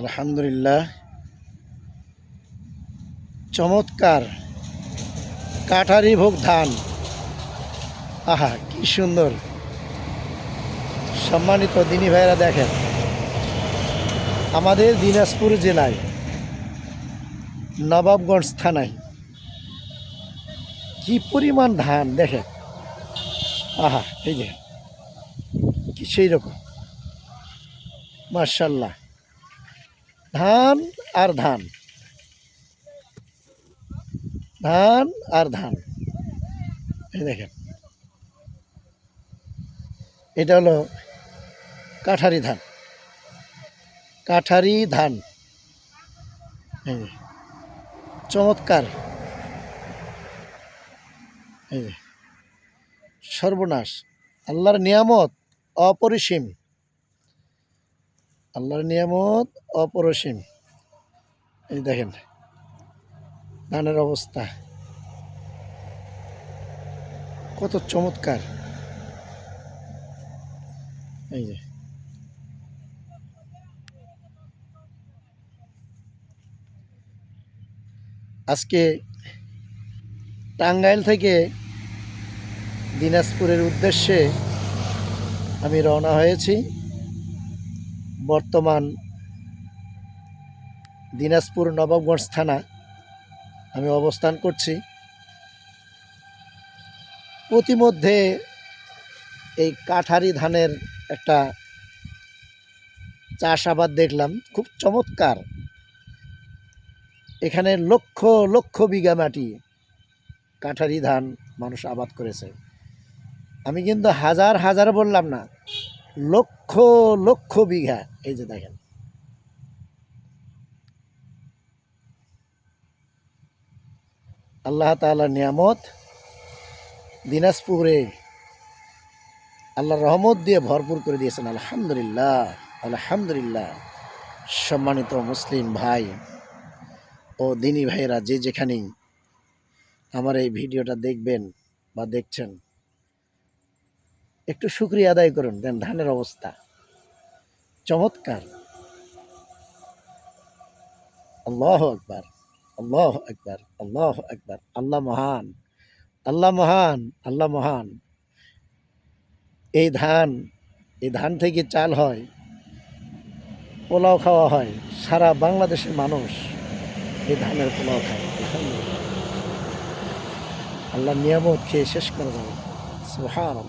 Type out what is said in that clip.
আলহামদুলিল্লাহ। চমৎকার। কাঠারি ভোগ ধান। আহা, কি সুন্দর। সম্মানিত দিনী ভাইরা দেখেন, আমাদের দিনাজপুর জেলায় নবাবগঞ্জ থানায় কি পরিমাণ ধান দেখেন? আহা, এই যে সেই রকম। মার্শাল্লাহ ধান আর ধান। ধান আর ধান। এই দেখেন। এটা হলো কাঠারি ধান। কাঠারি ধান। চমৎকার। সর্বনাশ। আল্লাহর নিয়ামত অপরিসীম। আল্লাহর নিয়ামত অপরিসীম। এই দেখেন, ধানের অবস্থা। কত চমৎকার। এই যে। আজকে টাঙ্গাইল থেকে দিনাজপুরের উদ্দেশ্যে আমি রওনা হয়েছি। বর্তমান দিনাজপুর নবাবগঞ্জ থানা আমি অবস্থান করছি। প্রতিমধ্যে এই কাঠারি ধানের একটা চাষাবাদ দেখলাম, খুব চমৎকার। এখানে লক্ষ লক্ষ বিঘা মাটি কাঠারি ধান মানুষ আবাদ করেছে। আমি কিন্তু হাজার হাজার বললাম না লক্ষ লক্ষ বিঘা। এই যে দেখেন। আল্লাহ তাআলার নিয়ামত দিনাজপুরে আল্লাহ রহমত দিয়ে ভরপুর করে দিয়েছেন। আলহামদুলিল্লাহ আলহামদুলিল্লাহ। সম্মানিত মুসলিম ভাই ও দিনী ভাইয়েরা, যে যেখানেই আমার এই ভিডিওটা দেখবেন বা দেখছেন একটু শুক্রিয়া আদায় করুন দেন ধানের অবস্থা। চমৎকার। আল্লাহ আকবার আল্লাহ আকবার আল্লাহ আকবার, আল্লাহ মহান আল্লাহ মহান আল্লাহ মহান। এই ধান এই ধান থেকে চাল হয়, পোলাও খাওয়া হয়, সারা বাংলাদেশের মানুষ এই ধানের পোলাও খায় আল্লাহ নিয়ামত খেয়ে শেষ করে যাবে সুহান